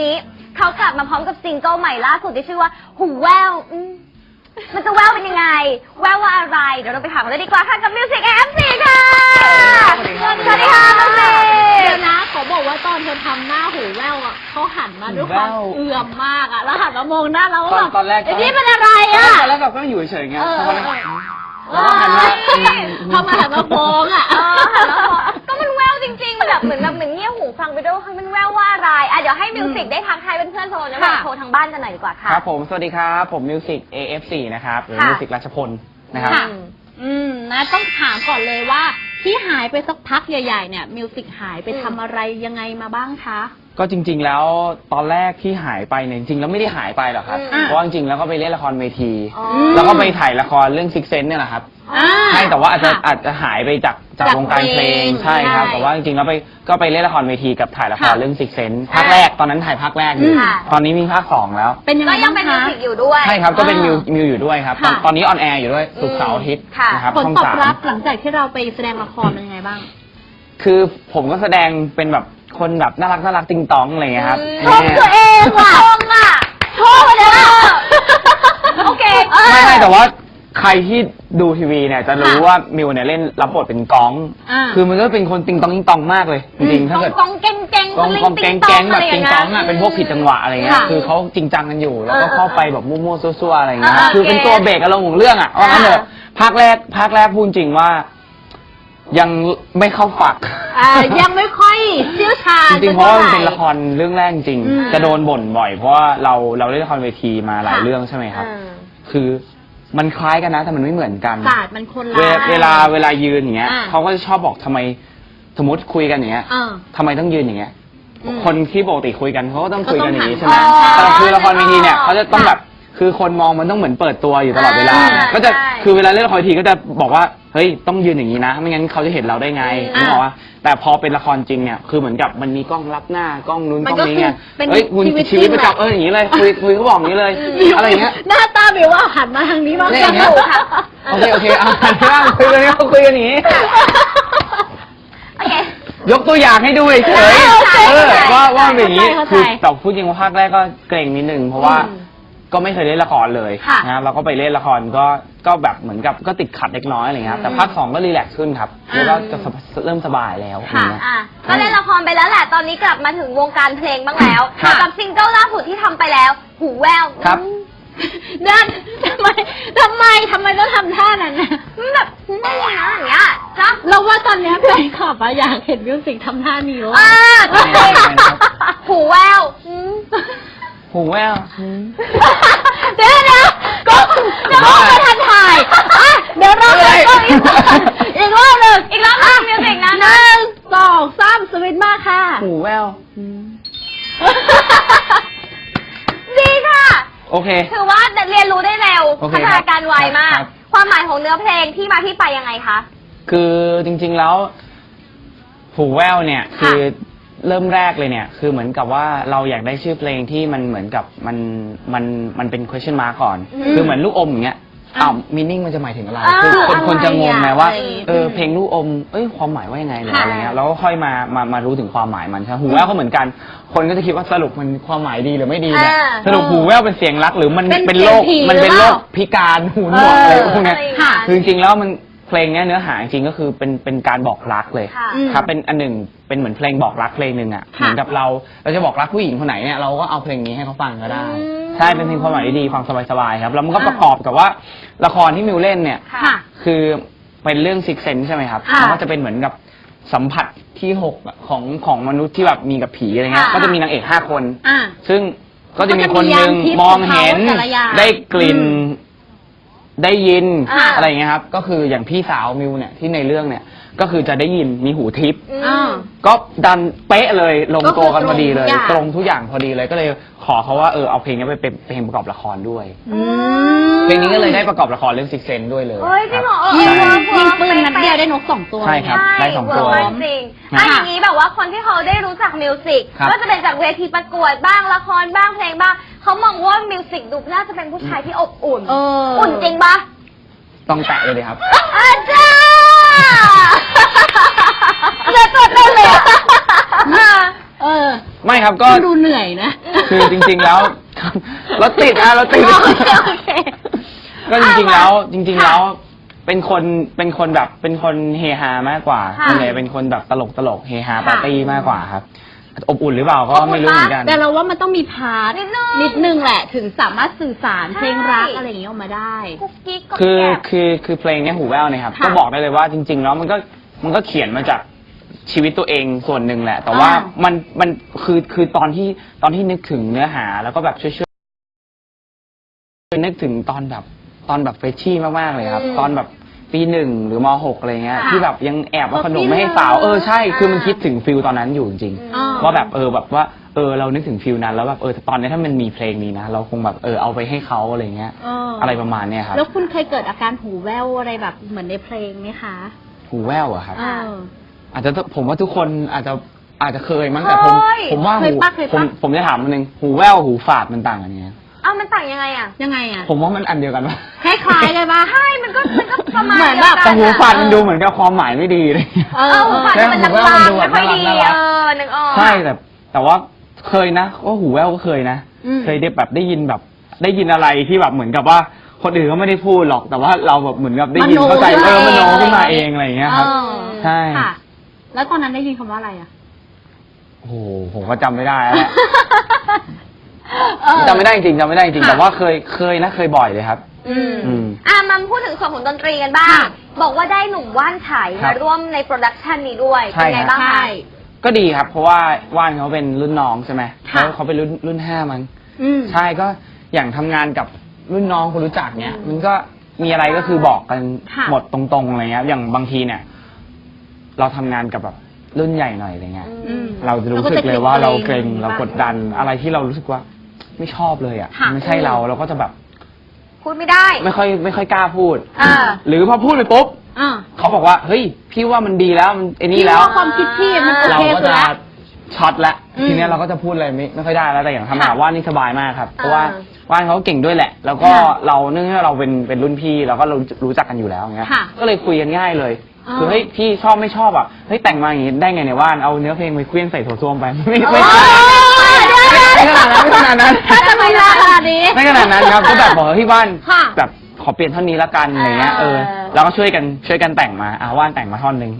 นนี้เขากลับมาพร้อมกับซิงเกิลใหม่ล่าสุดที่ชื่อว่า หูแววอืมมันจะแววเป็นยังไง แววว่าอะไร เดี๋ยวเราไปถามกันเลยดีกว่าค่ะกับ Music AFC ค่ะ สวัสดีสวัสดีค่ะน้องเมเดี๋ยย์วนะขอบอกว่าตอนเธอทำหน้าหูแววอะเขาหันมาด้วยความหูแว่ว เอื่อมมากอะ แล้วหันมามองหน้าเราตอนแบบตอนแรกไอ้นี่เป็นอะไรอะ ตอนแรกแบบก็อยู่เฉยๆไงเออ พอวันนั้นเอแล้วก็หันมาอืมพอมาหันมามองอะ เออหันมาบอกก็มันแวว จริงๆมันแบบเหมือนแบบเหมือนเงี่ยหูฟังไปด้วยว่ามันแววว่าอะไรอะเดี๋ยวให้มิวสิกได้ทักทายเพื่อนๆโซนนะแบบค่ะโทรทางบ้านกันหน่อยดีกว่าค่ะ ครับผมสวัสดีครับ ผมมิวสิก AF4 นะครับหรือค่ะ มิวสิกรัชพลนะครับ ค่ะ อืมนะต้องถามก่อนเลยว่า ที่หายไปสักพักใหญ่ ๆ เนี่ยมิวสิกหายไปอืมทำอะไรยังไงมาบ้างคะ ก็จริง ๆ แล้วตอนแรกที่หายไปเนี่ยจริงๆแล้วไม่ได้หายไปหรอกครับ อืม เพราะว่าจริงๆแล้วก็ไปเล่นละครเวที อ๋อ แล้วก็ไปถ่ายละครเรื่อง Six Sense เนี่ยแหละครับ อ่า ใช่แต่ว่าอาจจะค่ะอาจจะหายไปจากจากจากวงการเพลงเพลงใช่ครับ ใช่แต่ว่าจริงๆแล้วไปก็ไปเล่นละครเวทีกับถ่ายละครค่ะเรื่อง Six Sense ภาคแรกตอนนั้นถ่ายภาคแรกอยู่ค่ะ ตอนนี้มีภาคสองแล้ว เป็นยังไงก็ยังเป็นมิบ้าวคะ สิกอยู่ด้วย ใช่ครับก็เป็นอ่ามิมิวมิวอยู่ด้วยครับตอนค่ะ ตอนนี้ออนแอร์อยู่ด้วยศุกร์เสาร์อาทิตย์ค่ะ นะครับผลช่องตอบสามรับหลังจากที่เราไปแสดงละครเป็นยังไงบ้าง คือผมก็แสดงเป็นแบบ คนแบบน่ารักน่ารักติงตองอะไรเงี้ยครับชมตัวเองว่ะชมอะชมเลยอะโอเคไม่ไม่แต่ว่าใครที่ดูทีวีเนี่ยจะรู้ค่ะว่ามิวเนี่ยเล่นรับบทเป็นก้องอ่าคือมันก็เป็นคนติงตองติงตองมากเลยจริงๆถ้าเกิดกองเก่งเก่งกองกองแก๊งแก๊งแบบติงตองอะเป็นพวกผิดจังหวะอะไรเงี้ยค่ะคือเขาจริงจังกันอยู่ แล้วก็เข้าไปแบบมั่วๆซั่วๆอะไรเงี้ยอ่าคือเป็นตัวเบรกอารมณ์ของเรื่องอะว่างั้นเถอะภาคแรกภาคแรกพูดจริงว่า ยังไม่เข้าฝัก อ่ายังไม่ค่อยเชี่ยวชาญจริงๆ เพราะว่ามันสักเป็นท่ไหละครเรื่องแรกจริงอืม จะโดนบ่นบ่อยเพราะว่าเราเราเล่นละครเวทีมาหลายค่ะเรื่องใช่ไหมครับอืมคือมันคล้ายกันนะแต่มันไม่เหมือนกัน ศาสตร์มันคนละ เวลาเวลาเวลายืนอย่างเงี้ยอ่า เขาก็จะชอบบอกทำไมสมมติคุยกันอย่างเงี้ยเออ ทำไมต้องยืนอย่างเงี้ย อืมคนที่ปกติคุยกันเขาก็ต้องคุยกันอย่างนี้ก็ใช่ต้องไหมหันแต่คือละครเวทีเนี่ยอ๋อเขาจะต้องแบบ คือคนมองมันต้องเหมือนเปิดตัวอยู่ตลอดเวลา อ่าก็จะใช่คือเวลาเล่นละครเวทีก็จะบอกว่าเฮ้ยต้องยืนอย่างนี้นะ ไม่งั้นเขาจะเห็นเราได้ไงอืมนึกออกว่าแต่พอเป็นละครจริงเนี่ยคือเหมือนกับมันมีกล้องรับหน้ากล้องนู้นมักนล้องก็นี้ไงคือเป็นเฮ้ยคุณชีวิตชีวิตจริงประจำเอออย่างนี้เลยคุยคุยเขาบอกอย่างนี้เลยอะไรอย่างเงี้ย หน้าตาแบบว่าหันมาทางนี้มากเนี่ยกอย่างเงี้ยว่าค่ะโอเคโอเคเอาหันไปบ้างคุยกันนี้เขาคุยกันอย่างนี้ โอเค ยกตัวอย่างให้ดูเฉยโอเคๆเออว่าว่าเป็นอย่างนี้เข้าใจคือแต่พูดจริงว่าภาคแรกก็เกรงนิดนึงเพราะว่าอืม ก็ไม่เคยเล่นละครเลยค่ะนะครับเราก็ไปเล่นละครก็ก็แบบเหมือนกับก็ติดขัดเล็กน้อยอะไรเงี้ยครับแต่ภาคสองก็รีแลกซ์ขึ้นครับอ่า แล้วก็จะสบเริ่มสบายแล้วอย่างเงี้ย อะ ก็เล่นละครไปแล้วแหละ ตอนนี้กลับมาถึงวงการเพลงบ้างแล้วครับกับซิงเกิลล่าสุดที่ทำไปแล้ว หูแววครับ อืมนั่นทำไมทำไมทำไมต้องทำท่านั้นน่ะมันแบบไม่อย่างนั้นอย่างเงี้ยนะเราว่าตอนเนี้ยแฟนคลับอะอยากเห็นมิวสิกทำท่านี้แล้วอ่าอะก็จริงหูแววอืม หูแวว เดี๋ยวเดี๋ยวก็เดี๋ยวเราไม่ทันถ่ายอะเดี๋ยวเราอะไรก็อีกอีกรอบหนึ่งอีกรอบหนึงมิวสิกนะหนึ่งสองสามสวิตช์มาค่ะ หูแวว ดีค่ะ โอเค ถือว่าเรียนรู้ได้เร็ว โอเคพัฒนาการไวมาก ครับ ความหมายของเนื้อเพลงที่มาที่ไปยังไงคะ คือจริงๆแล้ว หูแววเนี่ย ค่ะ คือ เริ่มแรกเลยเนี่ย คือเหมือนกับว่าเราอยากได้ชื่อเพลงที่มันเหมือนกับมันมันมันเป็น question mark ก่อน คือเหมือนลูกอมอย่างเงี้ยอ้าวมินิ่งมันจะหมายถึงอะไรอ่าคือคนคนจะงงไงว่าอะไรอย่างงี้เออเพลงลูกอมเอ้ยความหมายว่ายังไงหรือค่ะอะไรเงี้ยเราก็ค่อยมามามารู้ถึงความหมายมันใช่ไหมหูแววก็เหมือนกัน คนก็จะคิดว่าสรุปมันความหมายดีหรือไม่ดีเนี่ยอ่าสรุปหูแววเป็นเสียงรักหรือมันเป็นเป็นโรคเสียงผีมันเป็นหรือโรเปคล่าพิการหูหนวกอะไรพวกเนี้ยอะไรอย่างค่ะนั้นคือจริงๆแล้วมัน เพลงเนี้ยเนื้อหาจริงๆก็คือเป็นเป็นการบอกรักเลย ค่ะ อืม ครับเป็นอันหนึ่งเป็นเหมือนเพลงบอกรักเพลงหนึ่งอะค่ะเหมือนกับเราเราจะบอกรักผู้หญิงคนไหนเนี่ยเราก็เอาเพลงนี้ให้เขาฟังก็ได้อืม ใช่เป็นเพลงความหมายดีๆฟังสบายๆครับแล้วมันก็อ่าประกอบกับว่าละครที่มิวเล่นเนี่ย ค่ะ คือเป็นเรื่องซิกเซนใช่ไหมครับค่ะมันก็จะเป็นเหมือนกับสัมผัสที่หกอะของของมนุษย์ที่แบบมีกับผีอะไรเงี้ยค่ะ ก็จะมีนางเอกห้าคน อะซึ่งก็จะมีก็จะมีคนหนึ่งยานทิพย์มองเห็นของเขาแต่ละอย่างได้กลิ่นอืม ได้ยินอ่า อะไรอย่างเงี้ยครับ ก็คืออย่างพี่สาวมิวเนี่ยที่ในเรื่องเนี่ย ก็คือจะได้ยินมีหูทิพย์อืมอ่า ก็ดันเป๊ะเลยลงก็คือตัวกันพอดีเลยตรงทุกอย่างตรงทุกอย่างพอดีเลยก็เลยขอเขาว่าเออเอาเพลงนี้ไปเป็นเพลงประกอบละครด้วยอืมเพลงนี้ก็เลยได้ประกอบละครเรื่องซิกเซนด้วยเลยเฮ้ยจริงเหรอคบยิงใช่ยิงปืนนัดเดียวได้นกสองตัว ใช่ครับ ได้สองตัว เวิร์กมากจริงครับอะอย่างนี้แบบว่าคนที่เขาได้รู้จักมิวสิกครับ ก็จะเป็นจากเวทีประกวดบ้างละครบ้างเพลงบ้างเขามองว่ามิวสิกดูน่าจะเป็นผู้ชายที่อบอุ่นเอออุ่ นจริงปะต้องแตะเลยดิครับ อาจารย์ เลือดตัวเต้นเลยอะเออไม่ครับก็ก็ดูเหนื่อยนะ คือจริง ๆแล้วรถติดนะรถติดโอเคโอเคก็จริงๆแล้ว จริง ๆ แล้ว เป็นคนเป็นคนแบบเป็นคนเฮฮามากกว่าค่ะส่วนใหญ่เป็นคนแบบตลกตลกๆเฮฮาค่ะปาร์ตี้มากกว่าครับ อบอุ่นหรือเปล่าก็อบอุ่นไม่รู้เหมือนกัน แต่เราว่ามันต้องมีพาร์ทนิดนึงนิดนึงแหละ ถึงสามารถสื่อสารใช่ เพลงรักอะไรอย่างนี้ออกมาได้ กุ๊กกิ๊กก็คือแอบ คือคือเพลงเนี้ยหูแว่วเนี่ยครับค่ะ ก็บอกได้เลยว่าจริง ๆ แล้วมันก็มันก็เขียนมาจาก ชีวิตตัวเองส่วนหนึ่งแหละ แต่ว่าอ่ามันมันคือคือตอนที่ตอนที่นึกถึงเนื้อหา แล้วก็แบบช่วยช่วยนึกถึงตอนแบบตอนแบบเฟชชี่มากๆเลยครับ อืมตอนแบบปีหนึ่งหรือมหกอะไรเงี้ยค่ะที่แบบยังแอบเอาขนมเออไม่ให้สาวปีหนึ่งเออใช่คือมันอ่าคิดถึงฟิลตอนนั้นอยู่จริงอืมๆว่าแบบเออแบบว่าเออเรานึกถึงฟิลนั้น แล้วแบบเออตอนนี้ถ้ามันมีเพลงนี้นะ เราคงแบบเออเอาไปให้เขาอะไรเงี้ยเออออะไรประมาณเนี้ยครับแล้วคุณเคยเกิดอาการหูแว่วอะไรแบบเหมือนในเพลงไหมคะหูแว่วอะครับ เออ อาจจะผมว่าทุกคนอาจจะอาจจะเคยมั้งแต่ผมเคยผมว่าเคหูยปะเคยปะ ผมผมจะถามมันหนึ่งหูแว่วหูฝาดมันต่างกันยังไงเอ้ามันต่างยังไงอะยังไงอะผมว่ามันอันเดียวกันปะคล้ายๆเลยปะ ใช่มันก็มันก็ประมาณเหมือนแบบ เดียวกัแต่หูอะฝาดมันดูเหมือนกับความหมายไม่ดีเลย เอเอออหูฝาดใช่มันหูลางแว่วมันดูๆแบบไม่ค่อยดีน่ารักเออนึกออกใช่แต่แต่ว่าเคยนะว่าหูแว่วก็เคยนะ อืม เคยได้แบบได้ยินแบบ ได้ยินอะไรที่แบบเหมือนกับว่าคนอื่นก็ไม่ได้พูดหรอกแต่ว่าเราแบบเหมือนกับได้ยินมโนเข้าใจเออมขึ้นโนมาเองขึ้นมาเองอะไรอย่างเงี้ยครับเออใช่ ค่ะ แล้วตอนนั้นได้ยินคำว่าอะไรอะ โอ้โหผมก็จำไม่ได้แล้วแหละเออจำไม่ได้จริงๆจำไม่ได้จริงๆค่ะ แต่ว่าเคยเคยนะเคยบ่อยเลยครับ อืม อืม อะมาพูดถึงส่วนของดนตรีกันบ้าง ค่ะ บอกว่าได้หนุ่มว่านไฉครัมาบร่วมในโปรดักชันนี้ด้วย ใช่ เป็นไงครับบ้างใช่ คะ ก็ดีครับ เพราะว่าว่านเขาเป็นรุ่นน้องใช่ไหมค่ะ เขาเขาเป็นรุ่นรุ่นห้ามั้งอืม ใช่ก็อย่างทำงานกับรุ่นน้องคนรู้จักเนี้ยอืมมันก็มีอะไรก็คือบอกกันค่ะ หมดตรงๆอะไรเงี้ยอย่างบางทีเนี่ย เราทำงานกับแบบรุ่นใหญ่หน่อยอะไรเงี้ย อืม เราจะรู้สึกเลยว่าเราเกรงเราเราก็กจะดดันอะไรที่เรารู้สึกว่าไม่ชอบเลยอะค่ะไม่ใช่เราเราก็จะแบบพูดไม่ได้ ไม่ค่อยไม่ค่อยกล้าพูด อ่า หรือพอพูดไปปุ๊บอ่าเขาบอกว่า เฮ้ย พี่ว่ามันดีแล้วมันไอ้นี่พี่แล้วว่าความคิดพี่มันโอเราเคก็สุดจะแล้ว ช็อตแล้วอืมทีเนี้ยเราก็จะพูดอะไรไม่ไม่ค่อยได้แล้วแต่อย่างทำงานค่ะกับว่านนี่สบายมากครับเพราะว่าอ่าว่านเขาเก่งด้วยแหละ แล้วก็ค่ะเราเนื่องจากเราเป็นเป็นรุ่นพี่เราก็รู้รู้จักกันอยู่แล้วอย่างเงี้ยค่ะ ก็เลยคุยกันง่ายเลย อ่า คือเฮ้ยพี่ชอบไม่ชอบอะเฮ้ยแต่งมาอย่างงี้ได้ไงเนี่ยว่านเอาเนื้อเพลงไปเคลื่อนใส่โถส้วมไปไม่ไม่โอ้ยไม่ขนาดนั้นไม่ขนาดนั้น ถ้าจะไม่ได้ขนาดนี้ ไม่ขนาดนั้นครับ ก็แบบบอกว่าพี่ว่านค่ะแบบขอเปลี่ยนท่อนนี้ละกันอะไรเงี้ยเออเออเราก็ช่วยกันช่วยกันแต่งมาอ่าว่านแต่งมาท่อนหนึ่ง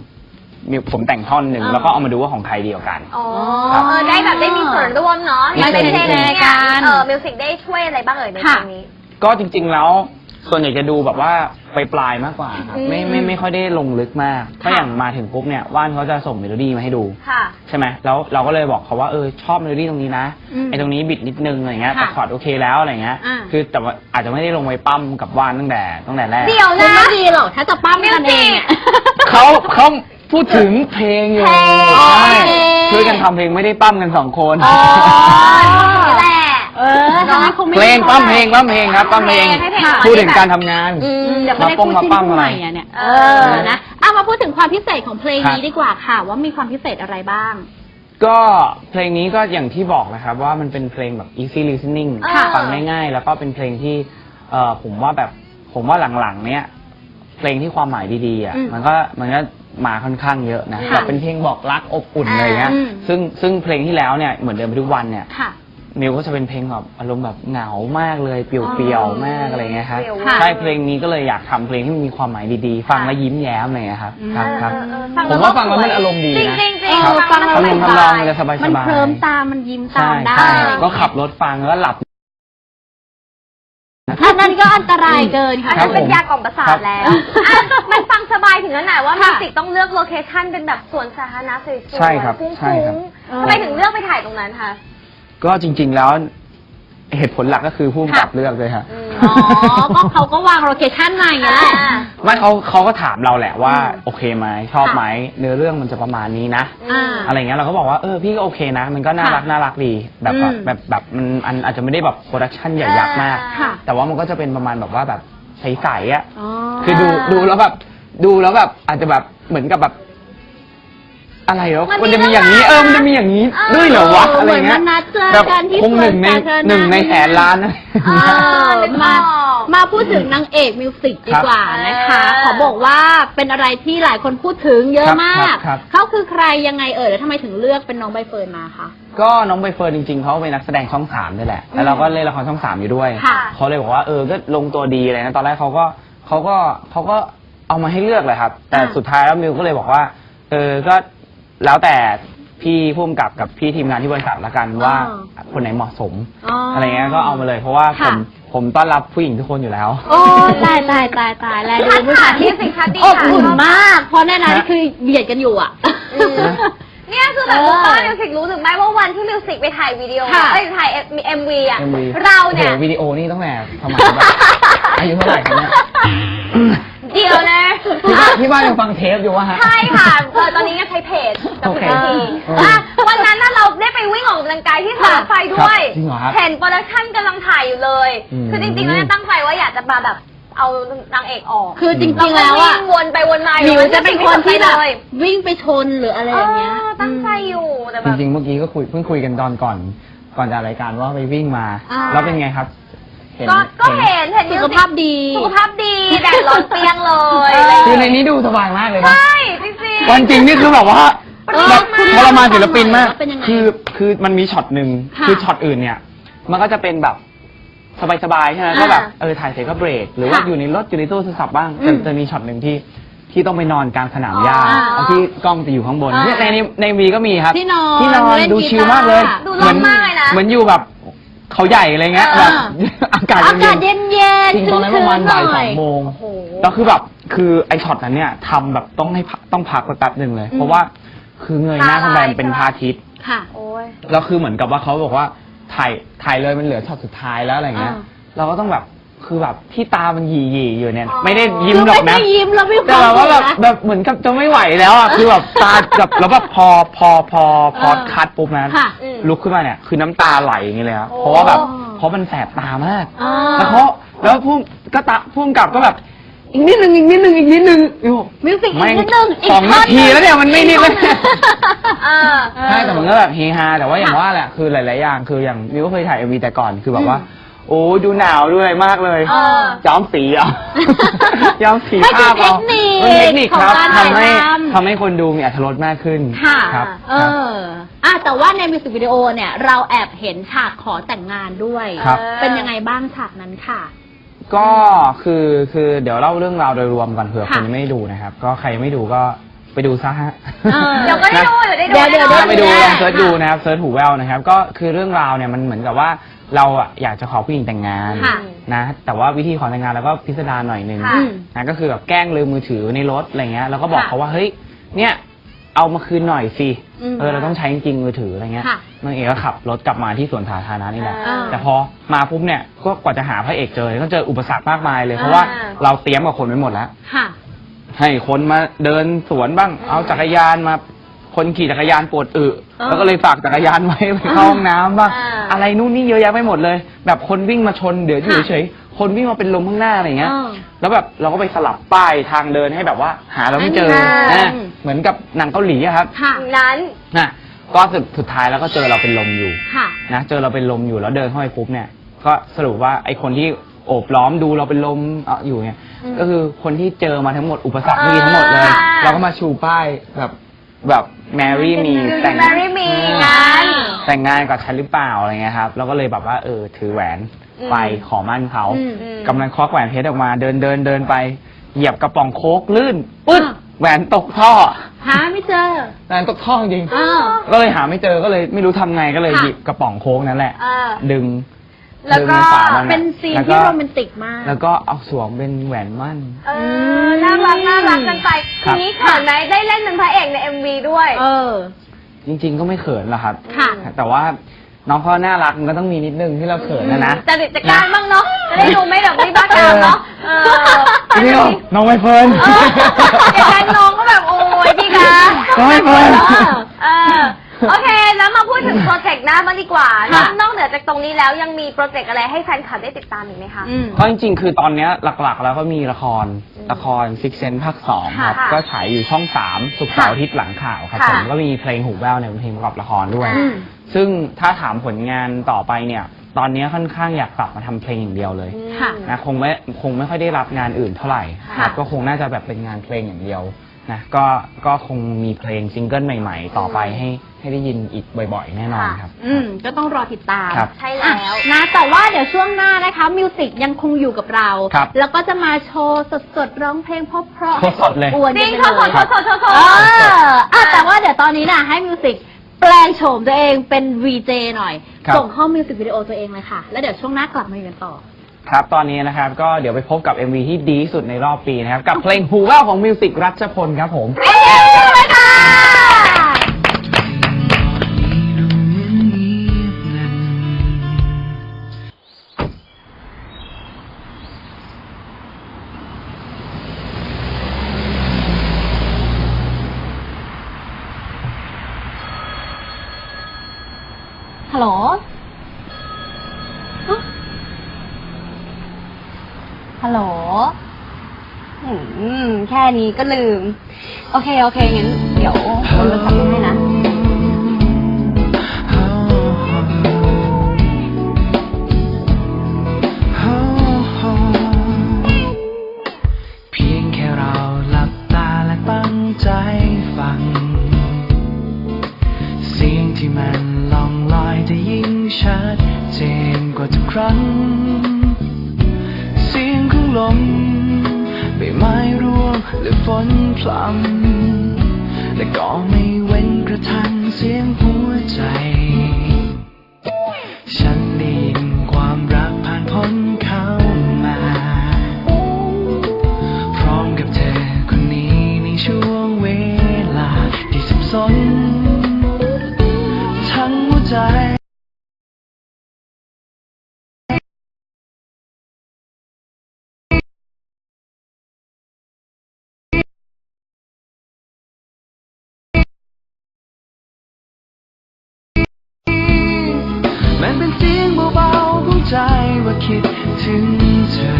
มีผมแต่งท่อนหนึ่งอ่าแล้วก็เอามาดูว่าของใครเดียวกัน อ๋อครับเออได้แบบได้มีส่วนร่วมเนาะมีในเพลงส่วนนี้แชร์กัเนี่ยนเออมิวสิกได้ช่วยอะไรบ้างเอ่ยในเพค่ะลงนี้ ก็จริงๆแล้ว ส่วนใหญ่จะดูแบบว่าไปปลายๆมากกว่าครับอืมไม่ไม่ไม่ค่อยได้ลงลึกมาก ถ้าค่ะอย่างมาถึงปุ๊บเนี่ยว่านเขาจะส่งเมโลดี้มาให้ดู ค่ะ ใช่ไหมแล้วเราก็เลยบอกเขาว่าเออชอบเมโลดี้ตรงนี้นะอืมไอ้ตรงนี้บิดนิดนึงอะไรเงี้ยค่ะแต่คอร์ดโอเคแล้วอะไรเงี้ย อ่า คือแต่ว่าอาจจะไม่ได้ลงไปปั้มกับว่านตั้งแต่ตั้งแต่แรกเดี๋ยวคุณนะ ไม่ดีหรอกถ้าจะปั้มกันเองเนี่ยเขาเขาพูดถึงเพลงอยู่เพลง ใช่โอเคช่วยกันทำเพลงไม่ได้ปั้มกันสองคน อ๋อนี่แหละ เออตอนนี้คงไม่เพลงปั้มเพลงปั้มเพลงครับปั้มเพลงให้เพลงพูดถึงการทำงาน อืมเดี๋ยวไม่ได้มาป้พูงดมาชิ้นปั้มผู้อะใหไรม่อะเนี่ย เออ นะเอามาพูดถึงความพิเศษของเพลงนี้ครับดีกว่าค่ะ ว่ามีความพิเศษอะไรบ้าง ก็เพลงนี้ก็อย่างที่บอกนะครับ ว่ามันเป็นเพลงแบบ easy listening ค่ะ ฟังง่ายๆ แล้วก็เป็นเพลงที่เอ่อผมว่าแบบผมว่าหลังๆ เนี้ยเพลงที่ความหมายดีๆอะอืมมันก็มันก็มาค่อนข้างเยอะนะค่ะแบบเป็นเพลงบอกรักอบอุ่นอ่าอะไรเงี้ย อืม ซึ่งซึ่งเพลงที่แล้วเนี่ยเหมือนเดิมไปทุกวันเนี่ย ค่ะ มิวก็จะเป็นเพลงแบบอารมณ์แบบเหงามากเลยเปลี่ยวๆมากอะไรเงี้ยครับเปลี่ยวค่ะ ใช่เพลงนี้ก็เลยอยากทำเพลงที่มันมีความหมายดีๆ ฟังแล้วยิ้มแย้มอะไรเงี้ยครับอืมครับครับเออเออฟังผมว่าฟังแล้วมันอารมณ์ดีจริงนะ จริงจริงเออฟังแล้วฟังมันทำนองมันจะสบายๆ มันเคลิ้มตามมันยิ้มตามได้ใช่ใช่ก็ขับรถฟังแล้วหลับ อันนั้นก็อันตรายเกินค่ะอันครันั้บ นเป็นผมยากล่อมประสาครัทบแล้วอะมันฟังสบายถึงขนาดว่ามิค่ะวสิกต้องเลือกโลเคชั่นเป็นแบบสวนสาธารณะสวยๆใช่ครับฟุ้งใช่ครับ ๆทำไมถึงเลือกไปถ่ายตรงนั้นคะ ก็จริง ๆ แล้วเหตุผลหลักก็คือผู้กำกับค่ะเลือกเลยครับอืมอ๋อ ก็เขาก็วางโลเคชั่นมาอย่างนี้แหละอ่าไม่เขาเขาก็ถามเราแหละว่าอืมโอเคไหมชอบไหมเนื้อเรื่องมันจะประมาณนี้นะ อ่า อะไรเงี้ยเราก็บอกว่าเออพี่ก็โอเคนะ มันก็น่ารักค่ะน่ารักดีแบบแบบอืมแบบแบบมันอันอาจจะไม่ได้แบบโปรดักชันใหญ่ยักษ์มาก ค่ะ แต่ว่ามันก็จะเป็นประมาณแบบว่าแบบใสๆอะ อ๋อ คือดูดูแล้วแบบดูแล้วแบบอาจจะแบบเหมือนกับแบบ อะไรเหรอมันมีมันจะมีอย่างนี้ เออ มันจะมีอย่างนี้เออด้วยเหรอวะเอออะไรเงี้ยเหมือนมันนัดเจอแบบกันที่คงหนึ่งในสวนสาธารณะหนึ่งในแสนล้านนะ เออนึกอมาอกมาพูดถึงนางเอกมิวสิกดีกว่านะคะครับขอบอกว่าเป็นอะไรที่หลายคนพูดถึงเยอะครับมากครับเขาคือใครยังไงเอ่ยแล้วทำไมถึงเลือกเป็นน้องใบเฟิร์นมาคะก็น้องใบเฟิร์นจริงๆเขาเป็นนักแสดงช่องสามนี่แหละ แล้วเราก็เล่นละครช่องสามอยู่ด้วยค่ะเขาเลยบอกว่าเออก็ลงตัวดีเลยนะตอนแรกเขาก็เขาก็เขาก็เอามาให้เลือกเลยครับ แต่อ่าสุดท้ายแล้วมิวก็เลยบอกว่า เออก็ แล้วแต่พี่พุ่มกับกับพี่ทีมงานที่บริษัทละกันว่าคนไหนเหมาะสม อ๋อออะไรเงี้ยก็เอามาเลยเพราะว่าผค่ะ มผมต้อนรับผู้หญิงทุกคนอยู่แล้ว โอ้ตายตายตายตายแล้วคัดดูผู้ขาชายที่สิคัดดีอบค่ะอุ่นมาก เพราะแน่นอนฮะคือเบียดกันอยู่อะ อืมเนี่ยคือแบบเออทุกคนมิวสิกรู้ถึงไหมว่าวันที่มิวสิกไปถ่ายวิดีโอค่ะ เอ้ยถ่ายเอ็มวีอะ MV เราเนี่ย โอ้โหวิดีโอนี่ตั้งแต่สมัยแบบอายุเท่าไหร่ครับเนี่ย เดียวนะที่บ้านที่บ้านยังฟังเทปอยู่วะฮะ ใช่ค่ะเออตอนนี้ก็ใช้เพจกับโอเคเพจทีเอออะวันนั้นน่ะเราได้ไปวิ่งออกกำลังกายที่สนามไฟด้วย ครับจริงเหรอครับเห็นโปรดักชั่นกำลังถ่ายอยู่เลย อืม คือจริงๆแล้วเนี่ยตั้งใจว่าอยากจะมาแบบเอานางเอกออกคือจริงๆแล้วเราอะก็วิ่งวนไปวนมาอหมิยู่วจะเป็นคนที่แบบเลยวิ่งไปชนหรืออะไรอย่างเงี้ยเออตั้งใจอยู่แต่แบจบริงๆ เมื่อกี้ก็คุยเพิ่งคุยกันตอนก่อน ก่อนจะรายการว่าไปวิ่งมา อ่า แล้วเป็นไงครับ ก็ก็เห็นเห็นสุขภาพดี สุขภาพดีแดดร้อนเปรี้ยงเลยเออคือในนี้ดูสบายมากเลยนะใช่จริงๆ วันจริงนี่คือแบบว่าเออแบบคุณทรมานศิลปินมากว่าเป็นยังไง คือคือมันมีช็อตหนึ่งค่ะคือช็อตอื่นเนี่ย มันก็จะเป็นแบบสบายๆใช่ไหมอ่าก็แบบเออถ่ายเสร็จก็เบรก หรือว่าค่ะอยู่ในรถอยู่ในตู้โทรศัพท์บ้างอืแต่มจะมีช็อตหนึ่งที่ที่ต้องไปนอนกลางสนามหญ้าอ่าแล้วที่กล้องจะอยู่ข้างบนอ่าเนี่ยในในในวีก็มีครับที่นอนที่นอนเล่นดูกีตาร์ ชิลมากเลยดูเหร้มือนมากเลยนะ เหมือนอยู่แบบ เขาใหญ่อะไรเงี้ยเอแบอบอากาศอากาศเย็นเย็นๆจริงตอนนั้นประมาณบ่ายสองโมง โอ้โห แล้วคือแบบคือไอช็อตนั้นเนี่ยทำแบบต้องให้พักต้องพักไปแป๊บหนึ่งเลย อืม เพราะว่าคือเงยหน้าขึ้นไปตาลายมันเป็นพระอาทิตย์ค่ะ โอ้ย แล้วคือเหมือนกับว่าเขาบอกว่าถ่ายถ่ายเลยมันเหลือช็อตสุดท้ายแล้วอะไรเงี้ยอ่า เราก็ต้องแบบ คือแบบที่ตามันหยีหยีๆอยู่เนี่ยอ๋อไม่ได้ยิ้มหรอกไม่นะได้ยิ้มแล้วไม่แต่แบบว่าแบบนะ แบบเหมือนกับจะไม่ไหวแล้วอะคือแบบตาแบบแล้วแบบพอพอพอพอเออคัดปุ๊บนะค่ะอืมลุกขึ้นมาเนี่ย คือน้ำตาไหลอย่างเงี้ยเลยครับโอ้ เพราะว่าแบบเพราะมันแสบตามาก อ่า แล้วเขาแล้วพุ่มก็ตะพุ่มกับก็แบบอีกนิดนึงอีกนิดนึงอีกนิดนึงโอ้โหมิวสิกอีไม่กนิดนึงอีกสองนาทีแล้วเนี่ยมันไม่นิดเลยเออใช่แต่มันก็แบบเฮฮาแต่ว่าอย่างว่าแหละคือหลาย ๆ อย่างคืออย่างมิวก็เคยถ่ายเอ็มวีแต่ก่อนคือแบบว่า โอ้ดูหนาวด้วยมากเลยเออย้อมสีอะ ย้อมสีไม่คือภาพเอาเทคนิคเป็นเทคนิคครับของการทำให้ถ่ายทำ ทำให้คนดูมีอรรถรสมากขึ้นค่ะ ครับเอออะแต่ว่าในมิวสิกวิดีโอเนี่ย เราแอบเห็นฉากขอแต่งงานด้วย ครับ เป็นยังไงบ้างฉากนั้นค่ะ ก็คือคือเดี๋ยวเล่าเรื่องราวโดยรวมก่อนเผื่อค่ะคนยังไม่ดูนะครับ ก็ใครยังไม่ดูก็ ไปดูซะฮะเออเดี๋ยวก็ได้ดูเดี๋ยวได้ดูเดี๋ยวเดี๋ยวแน่นอน ถ้าไปดูได้ลองเซิร์ชค่ะดูนะครับเซิร์ชหูแววนะครับ ก็คือเรื่องราวเนี่ยมันเหมือนกับว่าเราอะอยากจะขอผู้หญิงแต่งงานค่ะนะแต่ว่าวิธีขอแต่งงานเราก็พิสดารหน่อยหนึงค่ะนะก็คือแบบแกล้งลืมมือถือในรถอะไรเงี้ยแล้วก็บอกค่ะเขาว่าเฮ้ยเนี่ยเอามาคืนหน่อยสิอืมเออเราต้องใช้จริงๆมือถืออะไรเงี้ยค่ะนางเอกก็ขับรถกลับมาที่สวนสาธารณะนี่แหละอ่าแต่พอมาปุ๊บเนี่ยก็กว่าจะหาพระเอกเจอต้องเจออุปสรรคมากมายเลยเพราะว่าอ่า เราเตรียมกับคนไว้หมดแล้ว ค่ะ ให้คนมาเดินสวนบ้าง เอาจักรยานมา คนขี่จักรยานปวดอึอ่าแล้วก็เลยฝากจักรยานไว้ไปเข้าห้องน้ำบ้างอ่าอะไรนู่นนี่เยอะแยะไปหมดเลย แบบคนวิ่งมาชนเดี๋ยวอยู่ค่ะเฉยๆคนวิ่งมาเป็นลมข้างหน้าอะไรเงี้ยเออแล้วแบบเราก็ไปสลับป้ายทางเดินให้แบบว่า หาเราไม่เจออ่านะเหมือนกับหนังเกาหลีอะครับค่ะนั้นนะก็สุดสุดท้ายแล้วก็เจอเราเป็นลมอยู่ ค่ะ นะเจอเราเป็นลมอยู่แล้วเดินเข้าไปปุ๊บเนี่ย ก็สรุปว่าไอ้คนที่โอบล้อมดูเราเป็นลมเอาอยู่เนี่ยอืม ก็คือคนที่เจอมาทั้งหมดอุปสรรคเมื่อกี้ทั้งหมดเลย อ่า เราก็มาชูป้ายแบบแบบแมรี่มีคือแต่ง Marry Me งั้นแต่งงานกับฉันหรือเปล่าอะไรเงี้ยครับเราก็เลยแบบว่าเออถือแหวนอืมไปขอมั่นเขาอืม กำลังควักแหวนเพชรออกมา เดินเดินเดินไป เหยียบกระป๋องโค้กลื่นปึ๊ดอ่าแหวนตกท่อหาไม่เจอแหวนตกท่อจริงเออก็เลยหาไม่เจอก็เลยไม่รู้ทำไงก็เลยค่ะ หยิบกระป๋องโค้กนั่นแหละ เออ ดึง แล้วก็ดึงในฝามันเป็นซีนแล้วก็ที่โรแมนติกมาก แล้วก็เอาสวมเป็นแหวนมั่น เออ น่ารักน่ารักกันไป ครัทีบ นี้เขินไหมได้เล่นเป็นพระเอกใน MV ด้วย เออ จริง ๆ ก็ไม่เขินหรอกครับ ค่ะ แต่ว่าน้องเขาน่ารักมันก็ต้องมีนิดนึงที่เราเขินนะนะ จะดิจะการบ้างเนาะ จะได้ดูไม่แบบไม่บ้ากามเนาะ เออนี่เหรอน้องใบเฟิร์น เอออย่างนั้นน้องก็แบบโอ้ยพี่คะน้องใบเฟิร์น เออ โอเค แล้วมาพูดถึงโปรเจกต์หน้าบ้างดีกว่า ค่ะ นอกเหนือจากตรงนี้แล้วยังมีโปรเจกต์อะไรให้แฟนคลับได้ติดตามอีกไหมคะ อืม ก็จริงๆ คือตอนเนี้ยหลักๆ แล้วก็มีละคร ละคร Six Sense ภาคสองครับ ค่ะก็ฉายอยู่ช่องสามสุกร์เสาร์อาทิตย์หลังข่าวครับค่ะผมก็มีเพลงหูแว่วในเพลงประกอบละครด้วย อืม ซึ่งถ้าถามผลงานต่อไปเนี่ย ตอนนี้ค่อนข้างอยากกลับมาทำเพลงอย่างเดียวเลยค่ะ นะคงไม่คงไม่ค่อยได้รับงานอื่นเท่าไหร่ค่ะครับก็คงน่าจะแบบเป็นงานเพลงอย่างเดียว นะก็ก็คงมีเพลงซิงเกิลใหม่ ๆ ต่อไปให้ให้ได้ยินอีกบ่อย ๆ แน่นอนครับ อืม ก็ต้องรอติดตามครับใช่แล้วอะนะ แต่ว่าเดี๋ยวช่วงหน้านะคะมิวสิกยังคงอยู่กับเรา ครับแล้วก็จะมาโชว์สดๆ ร้องเพลงเพราะๆโชว์สดเลย อวนจริงกันโชไปว์สดเลยโชว์สดโชว์สด เอออะแต่ว่าเดี๋ยวตอนนี้นะให้มิวสิกแปลงโฉมตัวเองเป็น VJ หน่อย ครับ ส่งข้อมิวสิกวิดีโอตัวเองเลยค่ะ แล้วเดี๋ยวช่วงหน้ากลับมาอยู่กันต่อ ครับ ตอนนี้นะครับ ก็เดี๋ยวไปพบกับ MV ที่ดีที่สุดในรอบปีนะครับ กับเพลงหูว่วของมิวสิกรัชพลครับผม นี้ก็ลืม โอเค โอเค งั้น เดี๋ยวคนมาทำให้นะ เพียงแค่เราหลับตาและตั้งใจฟัง เสียงที่มันลองลอยจะยิ่งชัดเจนกว่าทุกครั้ง เสียงของลม บไม้ร่วงหรือฝนพลัมและก็ไม่เว้นกระทั่งเสียงหัวใจ ใจว่าคิดถึงเธอ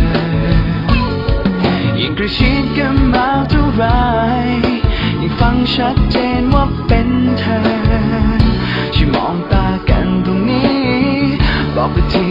ยิ่งกระชิดกันมากเท่าไรยิ่งฟังชัดเจนว่าเป็นเธอช่วยมองตากันตรงนี้ บอกไปที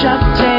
ยิ่ง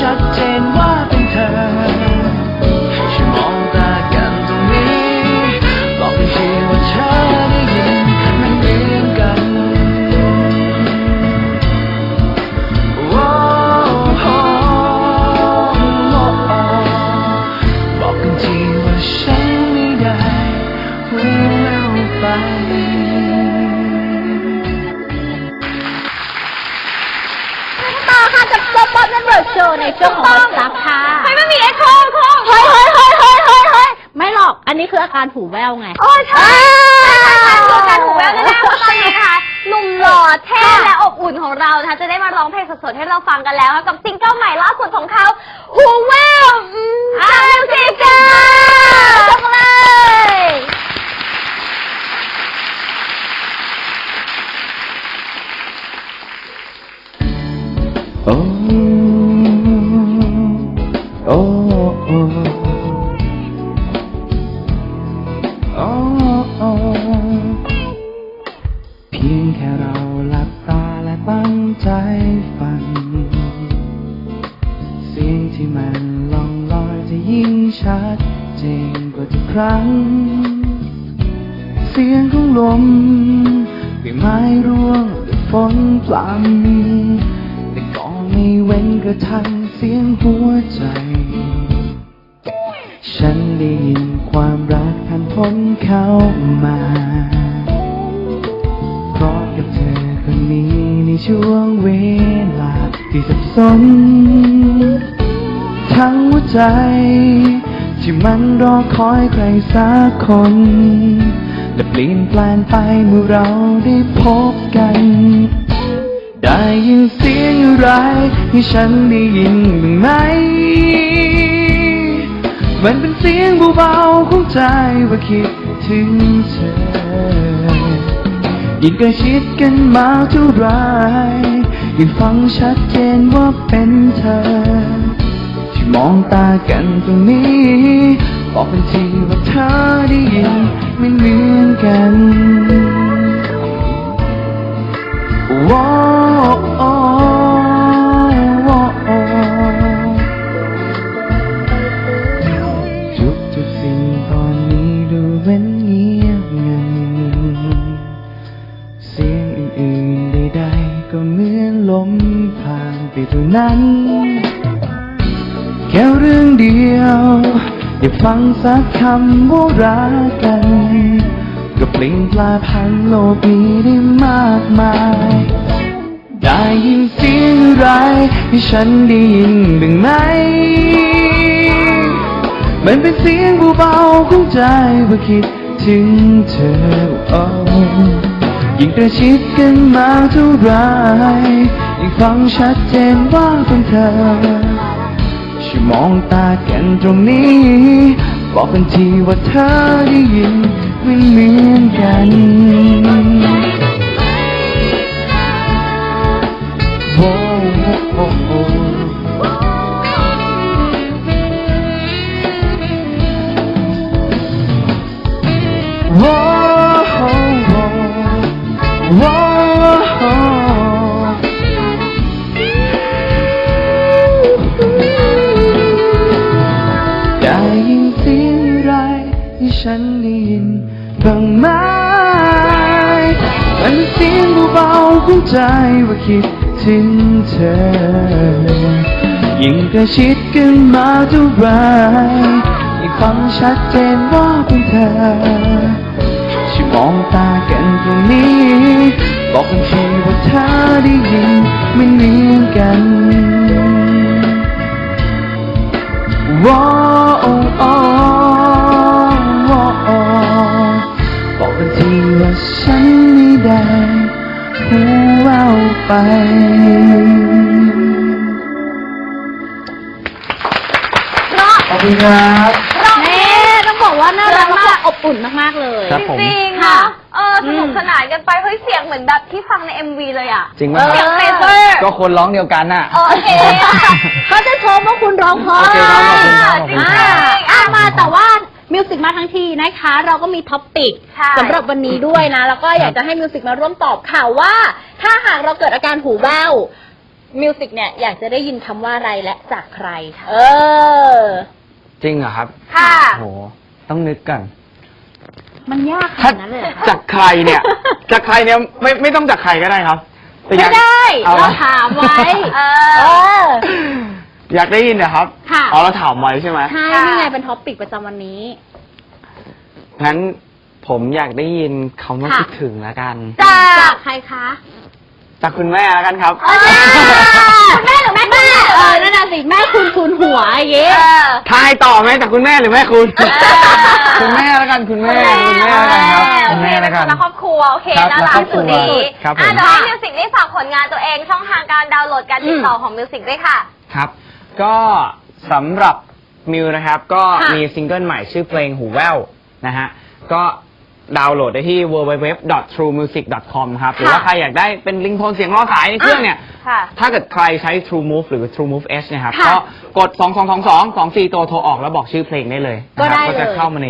ยิ่ง การหูแว่วไง ช่วงเวลาที่สับสน ทั้งหัวใจ ที่มันรอคอยใครสักคนและเปลี่ยนแปลงไปเมื่อเราได้พบกัน ได้ยินเสียงอะไรให้ฉันได้ยินบ้างไหมมันเป็นเสียงเบาๆของใจว่าคิดถึงเธอ ยิ่งใกล้ชิดกันมาเท่าไรยิ่งฟังชัดเจนว่าเป็นเธอ ที่มองตากันตรงนี้ บอกเป็นทีว่าเธอได้ยินไม่เหมือนกันว้า ฟังสักคำว่ารักกัน ก็เปลี่ยนแปลาพันโลกนี้ได้มากมาย ได้ยินเสียงอะไรให้ฉันได้ยินบ้างไหมมันเป็นเสียงเบาๆของใจว่าคิดถึงเธอโอ้ยิ่งใกล้ชิดกันมากเท่าไรยิ่งฟังชัดเจนว่าเป็นเธอ มองตากันตรงนี้ บอกเป็นทีว่าเธอได้ยินไม่เหมือนกันโอ้โอ้โอ้ คิดถึงเธอ ยิ่งกล้ชิดกันมาเท่าไรยิ่งฟังชัดเจนว่าเป็นเธอช่วยมองตากันตรงนี้ บอกทันทีว่าเธอได้ยินไม่เหมือนกันว้าโอ้ เพราะขอบคุณครับเราเน่ต้องบอกว่าน่ารักมากอบอุ่นมากๆเลยครับผม จริงๆค่ะเนาะเออสนุกสนานกันไปเฮ้ยเสียงเหมือนแบบที่ฟังใน MV เลยอะจริงไหมเออเสียงเฟเซอร์ก็คนร้องเดียวกันน่ะ โอเคอะเขาจะชมว่าคุณร้องเพราะโอเคครับขอบคุณครับขอบคุณอ่าครับอะมาแต่ว่า มิวสิกมาทั้งทีนะคะ เราก็มีท็อปปิกใช่ สำหรับวันนี้ด้วยนะ แล้วก็อยากจะให้มิวสิกมาร่วมตอบข่าวว่า ถ้าหากเราเกิดอาการหูแว่วมิวสิกเนี่ยอยากจะได้ยินคำว่าอะไรและจากใคร เออ จริงเหรอครับค่ะโอ้โหต้องนึกก่อน มันยากขถ้านาดนั้นเลยเหรอคะจากใครเนี่ย จากใครเนี่ยไม่ไม่ต้องจากใครก็ได้ครับแต่อไม่ยากได้ เอาเราถามไว้ เอเอ อออยากได้ยินนะครับค่ะ อ๋อเราถามไว้ใช่ไหมใช่ค่ะนี่ไงเป็นท็อปปิกประจำวันนี้ งั้นผมอยากได้ยินคำว่าค่ะ คิดถึงแล้วกันจ้าจากใครคะจากคุณแม่แล้วกันครับ คุณแม่หรือแม่แม่เออนั่นน่ะสิแม่คุณคุณหัวอย่างเงี้ยเออทายต่อไหมจากคุณแม่หรือแม่คุณเออคุณแม่แล้วกันคุณแม่คุณแม่แล้วกันครับคุณแม่แล้วกันโอเคเป็นคนละครอบครัว โอเคครับน่ารักครอบครัสุวดนี้ครับผม อะเดี๋ยวให้มิวสิกได้ฝากผลงานตัวเองช่องทางการดาวน์โหลดการติดต่อของมิวสิกด้วยค่ะ ครับ ก็สำหรับมิวนะครับ ก็ค่ะ มีซิงเกิลใหม่ชื่อเพลงหูแว่วนะฮะ ก็ดาวน์โหลดได้ที่ www.truemusic.com ครับ หรือว่าใครอยากได้เป็นลิงโทนเสียงล้อสายในเครื่องเนี่ย ค่ะ ถ้าเกิดใครใช้ True Move หรือ True Move S นะครับ ค่ะก็กด 2 2 2 2 2 4 ตัวโทรออกแล้วบอกชื่อเพลงได้เลยก็นะคได้รับก็จะเลยเข้ามาใน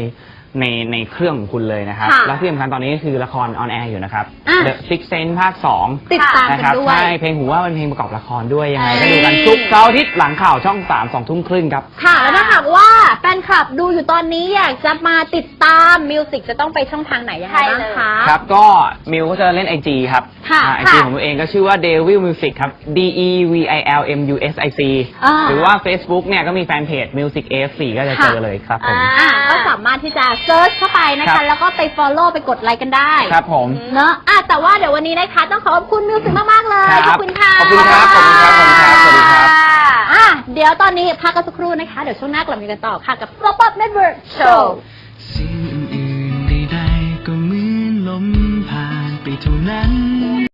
ในในเครื่องของคุณเลยนะครับ ค่ะแล้วที่สำคัญตอนนี้ก็คือละครออนแอร์อยู่นะครับ อะ The Six Sense ภาค2ติดตามนะกัคนรับด้วย ใช่เพลงหูว่าเป็นเพลงประกอบละครด้วยยังไงเอ้ก็ยดูกันทุกเสาร์อาทิตย์หลังข่าวช่อง3 2ทุ่มครึ่งครับ ค่ะ แล้วถ้าหากว่า แฟนคลับดูอยู่ตอนนี้อยากจะมาติดตามมิวสิกจะต้องไปช่องทางไหนยังไงบ้างคะ ครับก็มิวก็จะเล่น IG ครับค่ะไอจีของมิวเองก็ชื่อว่า Devil Music ครับ D E V I L M U S I C อ่า หรือว่า Facebook เนี่ยก็มีแฟนเพจ Music AFC ก็จะเจอเลยครับผม อ่าก็สามารถที่จะเซิร์ชเข้าไปนะครัคะ บ แล้วก็ไป follow ไปกดไลค์กันได้ครับผม เนอะอะแต่ว่าเดี๋ยววันนี้นะคะ ต้องขอบคุณมิวสิกมาก ๆ เลย ครับขอบคุณค่ะ ขอบคุณครับขอบคุณครับขอบคุณครับสวัสดีครับอ่ะ เดี๋ยวตอนนี้พักกันสักครู่นะคะ เดี๋ยวช่วงหน้ากลับมากันต่อค่ะ กับ Pop Up Network Show สิ่งอื่นๆใดๆก็เหมือนลมผ่านไปเท่านั้น